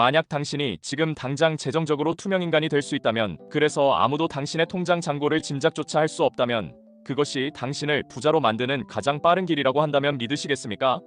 만약 당신이 지금 당장 재정적으로 투명 인간이 될 수 있다면, 그래서 아무도 당신의 통장 잔고를 짐작조차 할 수 없다면, 그것이 당신을 부자로 만드는 가장 빠른 길이라고 한다면 믿으시겠습니까?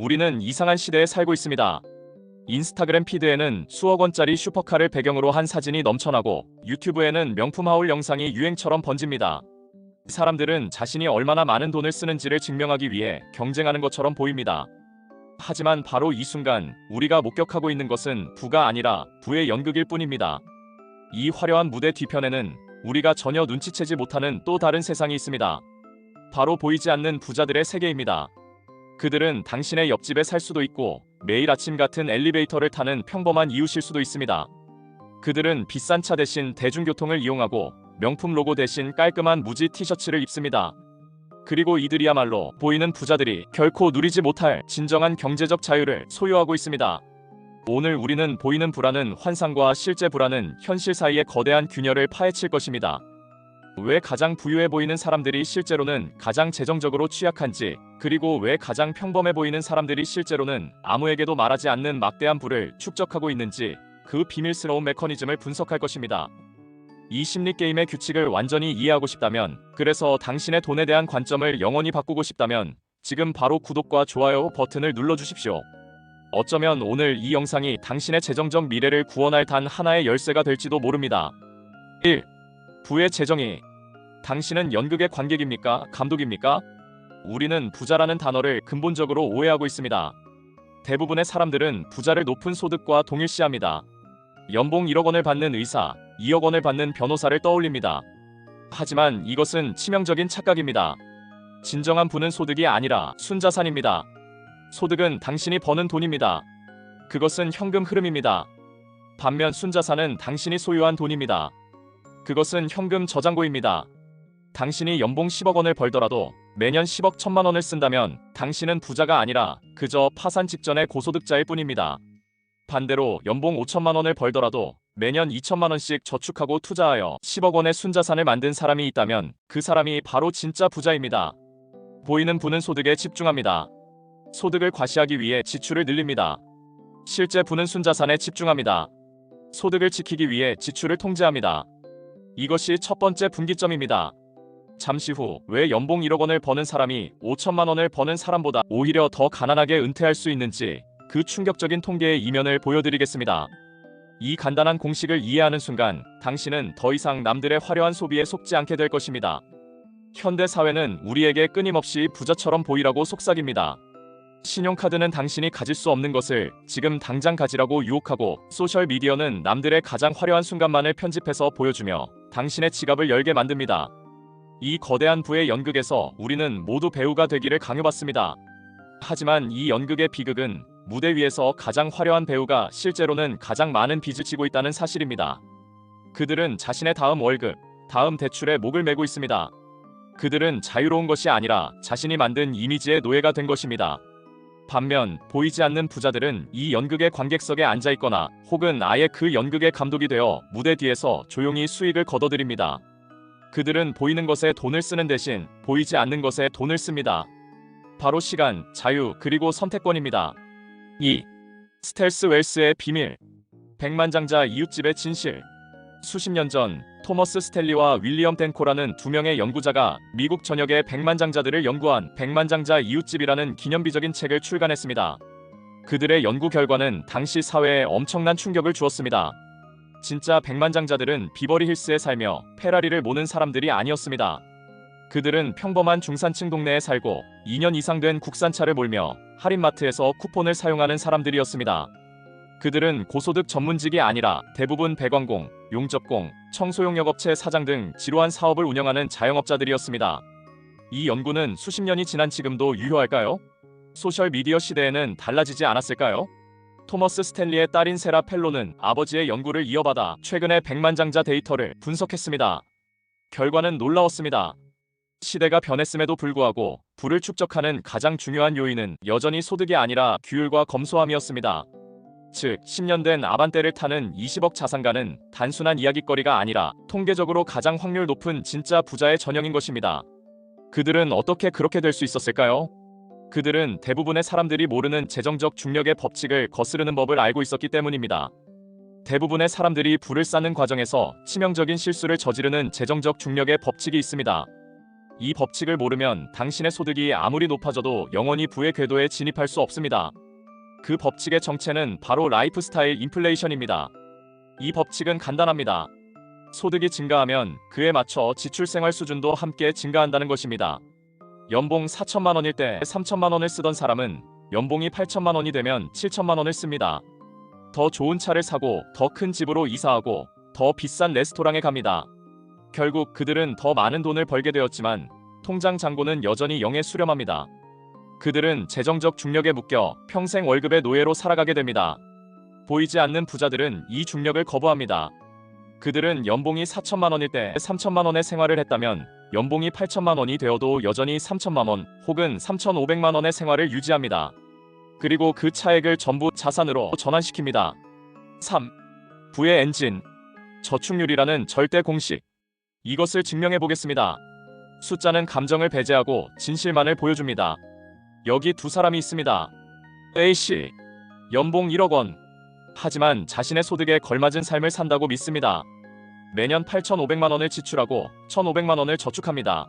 우리는 이상한 시대에 살고 있습니다. 인스타그램 피드에는 수억 원짜리 슈퍼카를 배경으로 한 사진이 넘쳐나고 유튜브에는 명품 하울 영상이 유행처럼 번집니다. 사람들은 자신이 얼마나 많은 돈을 쓰는지를 증명하기 위해 경쟁하는 것처럼 보입니다. 하지만 바로 이 순간 우리가 목격하고 있는 것은 부가 아니라 부의 연극일 뿐입니다. 이 화려한 무대 뒤편에는 우리가 전혀 눈치채지 못하는 또 다른 세상이 있습니다. 바로 보이지 않는 부자들의 세계입니다. 그들은 당신의 옆집에 살 수도 있고 매일 아침 같은 엘리베이터를 타는 평범한 이웃일 수도 있습니다. 그들은 비싼 차 대신 대중교통을 이용하고 명품 로고 대신 깔끔한 무지 티셔츠를 입습니다. 그리고 이들이야말로 보이는 부자들이 결코 누리지 못할 진정한 경제적 자유를 소유하고 있습니다. 오늘 우리는 보이는 불안은 환상과 실제 불안은 현실 사이의 거대한 균열을 파헤칠 것입니다. 왜 가장 부유해 보이는 사람들이 실제로는 가장 재정적으로 취약한지, 그리고 왜 가장 평범해 보이는 사람들이 실제로는 아무에게도 말하지 않는 막대한 부를 축적하고 있는지 그 비밀스러운 메커니즘을 분석할 것입니다. 이 심리 게임의 규칙을 완전히 이해하고 싶다면, 그래서 당신의 돈에 대한 관점을 영원히 바꾸고 싶다면, 지금 바로 구독과 좋아요 버튼을 눌러주십시오. 어쩌면 오늘 이 영상이 당신의 재정적 미래를 구원할 단 하나의 열쇠가 될지도 모릅니다. 1. 부의 재정이 당신은 연극의 관객입니까? 감독입니까? 우리는 부자라는 단어를 근본적으로 오해하고 있습니다. 대부분의 사람들은 부자를 높은 소득과 동일시합니다. 연봉 1억 원을 받는 의사, 2억 원을 받는 변호사를 떠올립니다. 하지만 이것은 치명적인 착각입니다. 진정한 부는 소득이 아니라 순자산입니다. 소득은 당신이 버는 돈입니다. 그것은 현금 흐름입니다. 반면 순자산은 당신이 소유한 돈입니다. 그것은 현금 저장고입니다. 당신이 연봉 10억 원을 벌더라도 매년 10억 천만 원을 쓴다면 당신은 부자가 아니라 그저 파산 직전의 고소득자일 뿐입니다. 반대로 연봉 5천만 원을 벌더라도 매년 2천만 원씩 저축하고 투자하여 10억 원의 순자산을 만든 사람이 있다면 그 사람이 바로 진짜 부자입니다. 보이는 부는 소득에 집중합니다. 소득을 과시하기 위해 지출을 늘립니다. 실제 부는 순자산에 집중합니다. 소득을 지키기 위해 지출을 통제합니다. 이것이 첫 번째 분기점입니다. 잠시 후 왜 연봉 1억 원을 버는 사람이 5천만 원을 버는 사람보다 오히려 더 가난하게 은퇴할 수 있는지 그 충격적인 통계의 이면을 보여드리겠습니다. 이 간단한 공식을 이해하는 순간 당신은 더 이상 남들의 화려한 소비에 속지 않게 될 것입니다. 현대 사회는 우리에게 끊임없이 부자처럼 보이라고 속삭입니다. 신용카드는 당신이 가질 수 없는 것을 지금 당장 가지라고 유혹하고 소셜 미디어는 남들의 가장 화려한 순간만을 편집해서 보여주며 당신의 지갑을 열게 만듭니다. 이 거대한 부의 연극에서 우리는 모두 배우가 되기를 강요받습니다. 하지만 이 연극의 비극은 무대 위에서 가장 화려한 배우가 실제로는 가장 많은 빚을 지고 있다는 사실입니다. 그들은 자신의 다음 월급, 다음 대출에 목을 메고 있습니다. 그들은 자유로운 것이 아니라 자신이 만든 이미지의 노예가 된 것입니다. 반면 보이지 않는 부자들은 이 연극의 관객석에 앉아 있거나 혹은 아예 그 연극의 감독이 되어 무대 뒤에서 조용히 수익을 거둬들입니다. 그들은 보이는 것에 돈을 쓰는 대신 보이지 않는 것에 돈을 씁니다. 바로 시간, 자유, 그리고 선택권입니다. 2. 스텔스 웰스의 비밀 백만장자 이웃집의 진실 수십 년 전 토머스 스텔리와 윌리엄 덴코라는 두 명의 연구자가 미국 전역의 백만장자들을 연구한 백만장자 이웃집이라는 기념비적인 책을 출간했습니다. 그들의 연구 결과는 당시 사회에 엄청난 충격을 주었습니다. 진짜 백만장자들은 비버리 힐스에 살며 페라리를 모는 사람들이 아니었습니다. 그들은 평범한 중산층 동네에 살고 2년 이상 된 국산차를 몰며 할인마트에서 쿠폰을 사용하는 사람들이었습니다. 그들은 고소득 전문직이 아니라 대부분 배관공, 용접공, 청소용 역 업체 사장 등 지루한 사업을 운영하는 자영업자들이었습니다. 이 연구는 수십 년이 지난 지금도 유효할까요? 소셜 미디어 시대에는 달라지지 않았을까요? 토머스 스탠리의 딸인 세라 펠로는 아버지의 연구를 이어받아 최근의 백만장자 데이터를 분석했습니다. 결과는 놀라웠습니다. 시대가 변했음에도 불구하고 부를 축적하는 가장 중요한 요인은 여전히 소득이 아니라 규율과 검소함이었습니다. 즉, 10년 된 아반떼를 타는 20억 자산가는 단순한 이야기거리가 아니라 통계적으로 가장 확률 높은 진짜 부자의 전형인 것입니다. 그들은 어떻게 그렇게 될 수 있었을까요? 그들은 대부분의 사람들이 모르는 재정적 중력의 법칙을 거스르는 법을 알고 있었기 때문입니다. 대부분의 사람들이 불을 쌓는 과정에서 치명적인 실수를 저지르는 재정적 중력의 법칙이 있습니다. 이 법칙을 모르면 당신의 소득이 아무리 높아져도 영원히 부의 궤도에 진입할 수 없습니다. 그 법칙의 정체는 바로 라이프 스타일 인플레이션입니다. 이 법칙은 간단합니다. 소득이 증가하면 그에 맞춰 지출 생활 수준도 함께 증가한다는 것입니다. 연봉 4천만 원일 때 3천만 원을 쓰던 사람은 연봉이 8천만 원이 되면 7천만 원을 씁니다. 더 좋은 차를 사고 더 큰 집으로 이사하고 더 비싼 레스토랑에 갑니다. 결국 그들은 더 많은 돈을 벌게 되었지만 통장 잔고는 여전히 영에 수렴합니다. 그들은 재정적 중력에 묶여 평생 월급의 노예로 살아가게 됩니다. 보이지 않는 부자들은 이 중력을 거부합니다. 그들은 연봉이 4천만 원일 때 3천만 원의 생활을 했다면 연봉이 8천만 원이 되어도 여전히 3천만 원 혹은 3,500만 원의 생활을 유지합니다. 그리고 그 차액을 전부 자산으로 전환시킵니다. 3. 부의 엔진 저축률이라는 절대 공식 이것을 증명해 보겠습니다. 숫자는 감정을 배제하고 진실만을 보여줍니다. 여기 두 사람이 있습니다. A씨 연봉 1억 원 하지만 자신의 소득에 걸맞은 삶을 산다고 믿습니다. 매년 8,500만 원을 지출하고 1,500만 원을 저축합니다.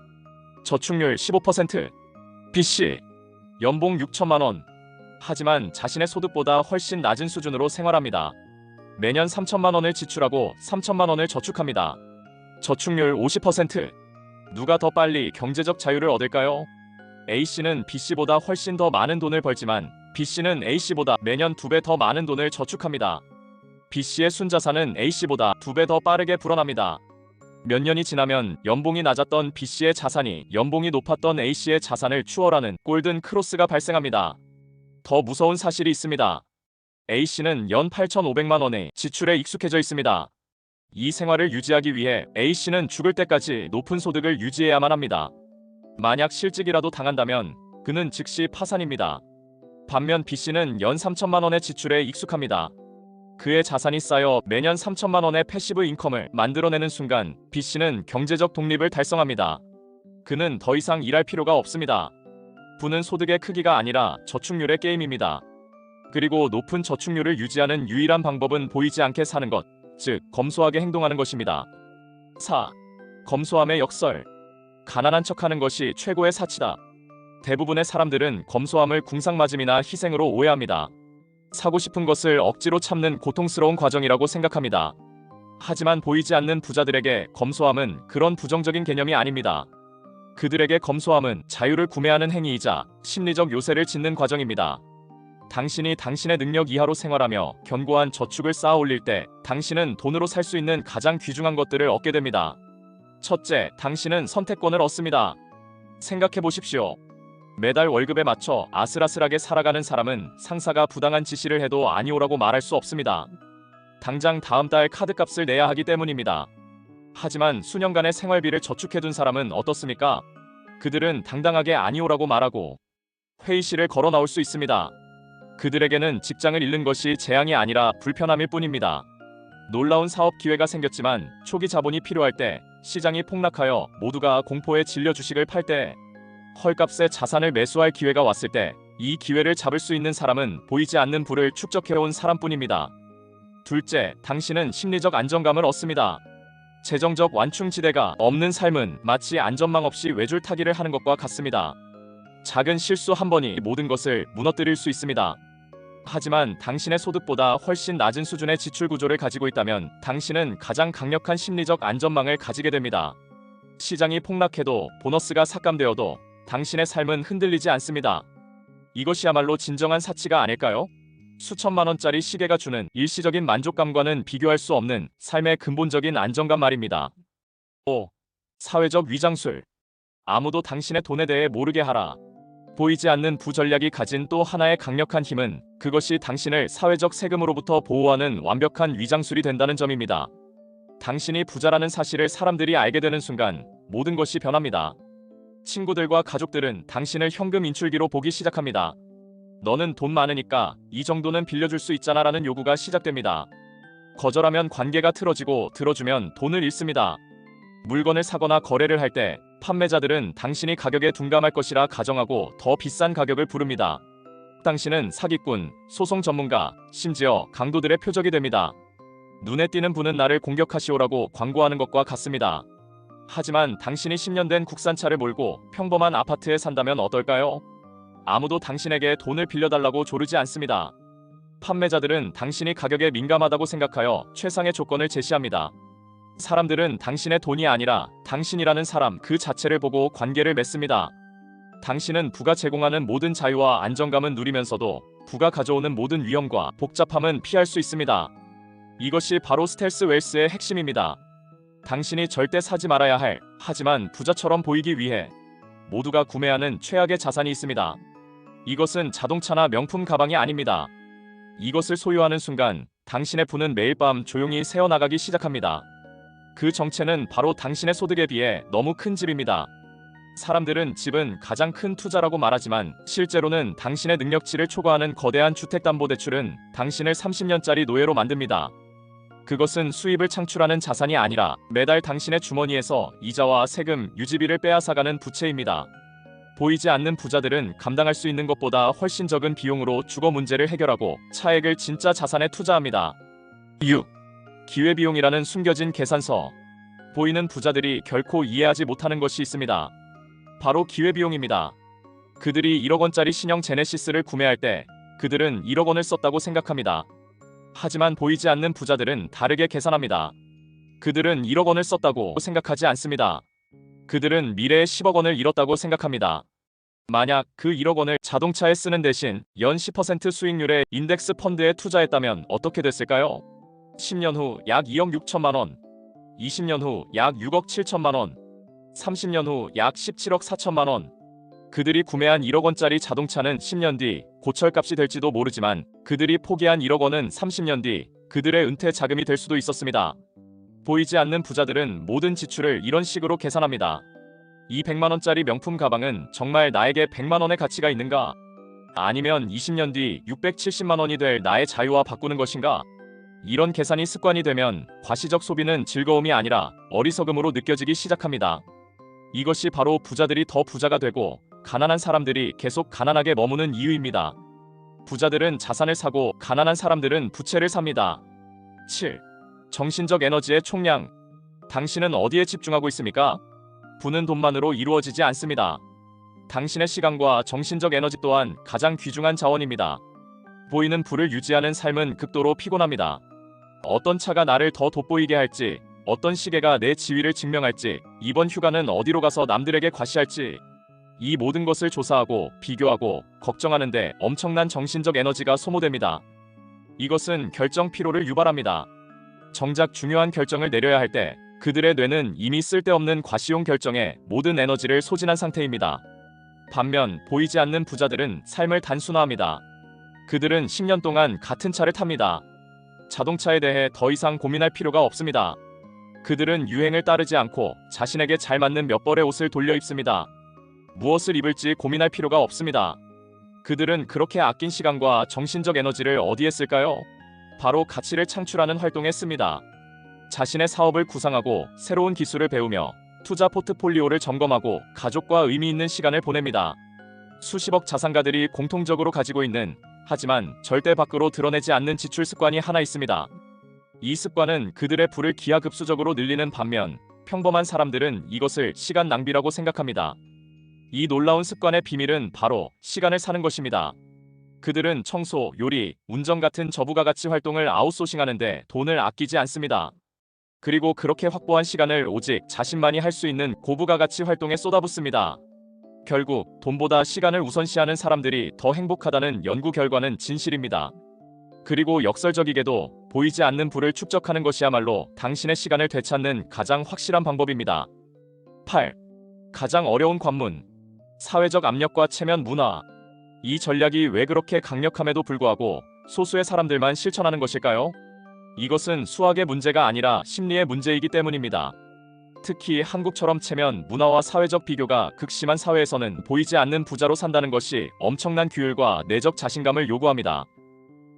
저축률 15%. B씨 연봉 6천만 원 하지만 자신의 소득보다 훨씬 낮은 수준으로 생활합니다. 매년 3천만 원을 지출하고 3천만 원을 저축합니다. 저축률 50%. 누가 더 빨리 경제적 자유를 얻을까요? A씨는 B씨보다 훨씬 더 많은 돈을 벌지만 B씨는 A씨보다 매년 두 배 더 많은 돈을 저축합니다. B씨의 순자산은 A씨보다 두 배 더 빠르게 불어납니다. 몇 년이 지나면 연봉이 낮았던 B씨의 자산이 연봉이 높았던 A씨의 자산을 추월하는 골든 크로스가 발생합니다. 더 무서운 사실이 있습니다. A씨는 연 8,500만 원의 지출에 익숙해져 있습니다. 이 생활을 유지하기 위해 A씨는 죽을 때까지 높은 소득을 유지해야만 합니다. 만약 실직이라도 당한다면 그는 즉시 파산입니다. 반면 B씨는 연 3천만 원의 지출에 익숙합니다. 그의 자산이 쌓여 매년 3천만 원의 패시브 인컴을 만들어내는 순간 B씨는 경제적 독립을 달성합니다. 그는 더 이상 일할 필요가 없습니다. 부는 소득의 크기가 아니라 저축률의 게임입니다. 그리고 높은 저축률을 유지하는 유일한 방법은 보이지 않게 사는 것, 즉 검소하게 행동하는 것입니다. 4. 검소함의 역설. 가난한 척하는 것이 최고의 사치다. 대부분의 사람들은 검소함을 궁상맞음이나 희생으로 오해합니다. 사고 싶은 것을 억지로 참는 고통스러운 과정이라고 생각합니다. 하지만 보이지 않는 부자들에게 검소함은 그런 부정적인 개념이 아닙니다. 그들에게 검소함은 자유를 구매하는 행위이자 심리적 요새를 짓는 과정입니다. 당신이 당신의 능력 이하로 생활하며 견고한 저축을 쌓아 올릴 때 당신은 돈으로 살 수 있는 가장 귀중한 것들을 얻게 됩니다. 첫째, 당신은 선택권을 얻습니다. 생각해 보십시오. 매달 월급에 맞춰 아슬아슬하게 살아가는 사람은 상사가 부당한 지시를 해도 아니오라고 말할 수 없습니다. 당장 다음 달 카드값을 내야 하기 때문입니다. 하지만 수년간의 생활비를 저축해둔 사람은 어떻습니까? 그들은 당당하게 아니오라고 말하고 회의실을 걸어 나올 수 있습니다. 그들에게는 직장을 잃는 것이 재앙이 아니라 불편함일 뿐입니다. 놀라운 사업 기회가 생겼지만 초기 자본이 필요할 때 시장이 폭락하여 모두가 공포에 질려 주식을 팔 때 헐값에 자산을 매수할 기회가 왔을 때 이 기회를 잡을 수 있는 사람은 보이지 않는 부를 축적해온 사람뿐입니다. 둘째, 당신은 심리적 안정감을 얻습니다. 재정적 완충지대가 없는 삶은 마치 안전망 없이 외줄 타기를 하는 것과 같습니다. 작은 실수 한 번이 모든 것을 무너뜨릴 수 있습니다. 하지만 당신의 소득보다 훨씬 낮은 수준의 지출 구조를 가지고 있다면 당신은 가장 강력한 심리적 안전망을 가지게 됩니다. 시장이 폭락해도 보너스가 삭감되어도 당신의 삶은 흔들리지 않습니다. 이것이야말로 진정한 사치가 아닐까요? 수천만 원짜리 시계가 주는 일시적인 만족감과는 비교할 수 없는 삶의 근본적인 안정감 말입니다. 5. 사회적 위장술. 아무도 당신의 돈에 대해 모르게 하라. 보이지 않는 부전략이 가진 또 하나의 강력한 힘은 그것이 당신을 사회적 세금으로부터 보호하는 완벽한 위장술이 된다는 점입니다. 당신이 부자라는 사실을 사람들이 알게 되는 순간 모든 것이 변합니다. 친구들과 가족들은 당신을 현금 인출기로 보기 시작합니다. 너는 돈 많으니까 이 정도는 빌려줄 수 있잖아 라는 요구가 시작됩니다. 거절하면 관계가 틀어지고 들어주면 돈을 잃습니다. 물건을 사거나 거래를 할 때 판매자들은 당신이 가격에 둔감할 것이라 가정하고 더 비싼 가격을 부릅니다. 당신은 사기꾼, 소송 전문가, 심지어 강도들의 표적이 됩니다. 눈에 띄는 분은 나를 공격하시오라고 광고하는 것과 같습니다. 하지만 당신이 10년 된 국산차를 몰고 평범한 아파트에 산다면 어떨까요? 아무도 당신에게 돈을 빌려달라고 조르지 않습니다. 판매자들은 당신이 가격에 민감하다고 생각하여 최상의 조건을 제시합니다. 사람들은 당신의 돈이 아니라 당신이라는 사람 그 자체를 보고 관계를 맺습니다. 당신은 부가 제공하는 모든 자유와 안정감은 누리면서도 부가 가져오는 모든 위험과 복잡함은 피할 수 있습니다. 이것이 바로 스텔스 웰스의 핵심입니다. 당신이 절대 사지 말아야 할 하지만 부자처럼 보이기 위해 모두가 구매하는 최악의 자산이 있습니다. 이것은 자동차나 명품 가방이 아닙니다. 이것을 소유하는 순간 당신의 부는 매일 밤 조용히 새어나가기 시작합니다. 그 정체는 바로 당신의 소득에 비해 너무 큰 집입니다. 사람들은 집은 가장 큰 투자라고 말하지만 실제로는 당신의 능력치를 초과하는 거대한 주택담보대출은 당신을 30년짜리 노예로 만듭니다. 그것은 수입을 창출하는 자산이 아니라 매달 당신의 주머니에서 이자와 세금, 유지비를 빼앗아가는 부채입니다. 보이지 않는 부자들은 감당할 수 있는 것보다 훨씬 적은 비용으로 주거 문제를 해결하고 차액을 진짜 자산에 투자합니다. 6. 기회비용이라는 숨겨진 계산서. 보이는 부자들이 결코 이해하지 못하는 것이 있습니다. 바로 기회비용입니다. 그들이 1억 원짜리 신형 제네시스를 구매할 때 그들은 1억 원을 썼다고 생각합니다. 하지만 보이지 않는 부자들은 다르게 계산합니다. 그들은 1억 원을 썼다고 생각하지 않습니다. 그들은 미래의 10억 원을 잃었다고 생각합니다. 만약 그 1억 원을 자동차에 쓰는 대신 연 10% 수익률의 인덱스 펀드에 투자했다면 어떻게 됐을까요? 10년 후 약 2억 6천만 원, 20년 후 약 6억 7천만 원, 30년 후 약 17억 4천만 원. 그들이 구매한 1억 원짜리 자동차는 10년 뒤 고철값이 될지도 모르지만 그들이 포기한 1억 원은 30년 뒤 그들의 은퇴 자금이 될 수도 있었습니다. 보이지 않는 부자들은 모든 지출을 이런 식으로 계산합니다. 이 100만 원짜리 명품 가방은 정말 나에게 100만 원의 가치가 있는가? 아니면 20년 뒤 670만 원이 될 나의 자유와 바꾸는 것인가? 이런 계산이 습관이 되면 과시적 소비는 즐거움이 아니라 어리석음으로 느껴지기 시작합니다. 이것이 바로 부자들이 더 부자가 되고 가난한 사람들이 계속 가난하게 머무는 이유입니다. 부자들은 자산을 사고 가난한 사람들은 부채를 삽니다. 7. 정신적 에너지의 총량. 당신은 어디에 집중하고 있습니까? 부는 돈만으로 이루어지지 않습니다. 당신의 시간과 정신적 에너지 또한 가장 귀중한 자원입니다. 보이는 부를 유지하는 삶은 극도로 피곤합니다. 어떤 차가 나를 더 돋보이게 할지, 어떤 시계가 내 지위를 증명할지, 이번 휴가는 어디로 가서 남들에게 과시할지, 이 모든 것을 조사하고 비교하고 걱정하는데 엄청난 정신적 에너지가 소모됩니다. 이것은 결정 피로를 유발합니다. 정작 중요한 결정을 내려야 할 때 그들의 뇌는 이미 쓸데없는 과시용 결정에 모든 에너지를 소진한 상태입니다. 반면 보이지 않는 부자들은 삶을 단순화합니다. 그들은 10년 동안 같은 차를 탑니다. 자동차에 대해 더 이상 고민할 필요가 없습니다. 그들은 유행을 따르지 않고 자신에게 잘 맞는 몇 벌의 옷을 돌려 입습니다. 무엇을 입을지 고민할 필요가 없습니다. 그들은 그렇게 아낀 시간과 정신적 에너지를 어디에 쓸까요? 바로 가치를 창출하는 활동에 씁니다. 자신의 사업을 구상하고 새로운 기술을 배우며 투자 포트폴리오를 점검하고 가족과 의미 있는 시간을 보냅니다. 수십억 자산가들이 공통적으로 가지고 있는 하지만 절대 밖으로 드러내지 않는 지출 습관이 하나 있습니다. 이 습관은 그들의 부를 기하급수적으로 늘리는 반면 평범한 사람들은 이것을 시간 낭비라고 생각합니다. 이 놀라운 습관의 비밀은 바로 시간을 사는 것입니다. 그들은 청소, 요리, 운전 같은 저부가 가치 활동을 아웃소싱하는데 돈을 아끼지 않습니다. 그리고 그렇게 확보한 시간을 오직 자신만이 할 수 있는 고부가 가치 활동에 쏟아붓습니다. 결국 돈보다 시간을 우선시하는 사람들이 더 행복하다는 연구 결과는 진실입니다. 그리고 역설적이게도 보이지 않는 부를 축적하는 것이야말로 당신의 시간을 되찾는 가장 확실한 방법입니다. 8. 가장 어려운 관문. 사회적 압력과 체면 문화. 이 전략이 왜 그렇게 강력함에도 불구하고 소수의 사람들만 실천하는 것일까요? 이것은 수학의 문제가 아니라 심리의 문제이기 때문입니다. 특히 한국처럼 체면, 문화와 사회적 비교가 극심한 사회에서는 보이지 않는 부자로 산다는 것이 엄청난 규율과 내적 자신감을 요구합니다.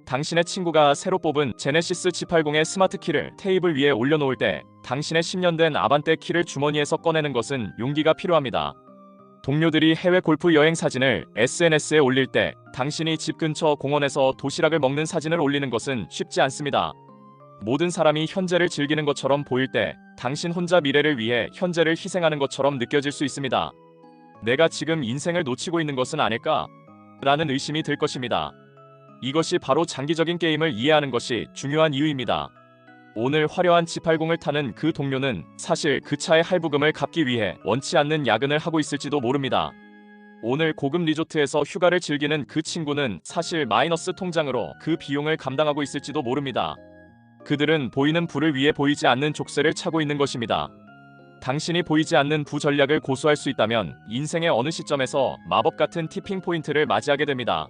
당신의 친구가 새로 뽑은 제네시스 G80의 스마트 키를 테이블 위에 올려놓을 때 당신의 10년 된 아반떼 키를 주머니에서 꺼내는 것은 용기가 필요합니다. 동료들이 해외 골프 여행 사진을 SNS에 올릴 때 당신이 집 근처 공원에서 도시락을 먹는 사진을 올리는 것은 쉽지 않습니다. 모든 사람이 현재를 즐기는 것처럼 보일 때 당신 혼자 미래를 위해 현재를 희생하는 것처럼 느껴질 수 있습니다. 내가 지금 인생을 놓치고 있는 것은 아닐까? 라는 의심이 들 것입니다. 이것이 바로 장기적인 게임을 이해하는 것이 중요한 이유입니다. 오늘 화려한 G80을 타는 그 동료는 사실 그 차의 할부금을 갚기 위해 원치 않는 야근을 하고 있을지도 모릅니다. 오늘 고급 리조트에서 휴가를 즐기는 그 친구는 사실 마이너스 통장으로 그 비용을 감당하고 있을지도 모릅니다. 그들은 보이는 부를 위해 보이지 않는 족쇄를 차고 있는 것입니다. 당신이 보이지 않는 부 전략을 고수할 수 있다면 인생의 어느 시점에서 마법 같은 티핑 포인트를 맞이하게 됩니다.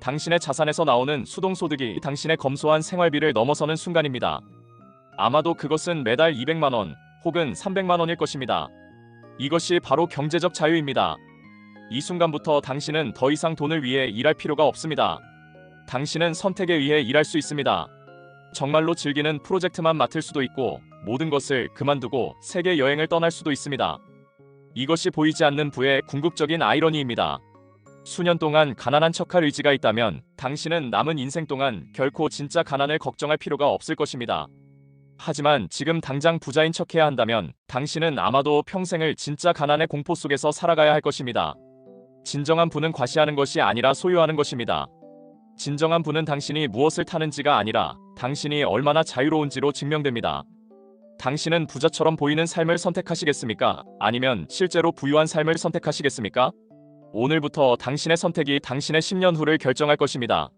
당신의 자산에서 나오는 수동소득이 당신의 검소한 생활비를 넘어서는 순간입니다. 아마도 그것은 매달 200만 원 혹은 300만 원일 것입니다. 이것이 바로 경제적 자유입니다. 이 순간부터 당신은 더 이상 돈을 위해 일할 필요가 없습니다. 당신은 선택에 의해 일할 수 있습니다. 정말로 즐기는 프로젝트만 맡을 수도 있고 모든 것을 그만두고 세계 여행을 떠날 수도 있습니다. 이것이 보이지 않는 부의 궁극적인 아이러니입니다. 수년 동안 가난한 척할 의지가 있다면 당신은 남은 인생 동안 결코 진짜 가난을 걱정할 필요가 없을 것입니다. 하지만 지금 당장 부자인 척해야 한다면 당신은 아마도 평생을 진짜 가난의 공포 속에서 살아가야 할 것입니다. 진정한 부는 과시하는 것이 아니라 소유하는 것입니다. 진정한 부는 당신이 무엇을 타는지가 아니라 당신이 얼마나 자유로운지로 증명됩니다. 당신은 부자처럼 보이는 삶을 선택하시겠습니까? 아니면 실제로 부유한 삶을 선택하시겠습니까? 오늘부터 당신의 선택이 당신의 10년 후를 결정할 것입니다.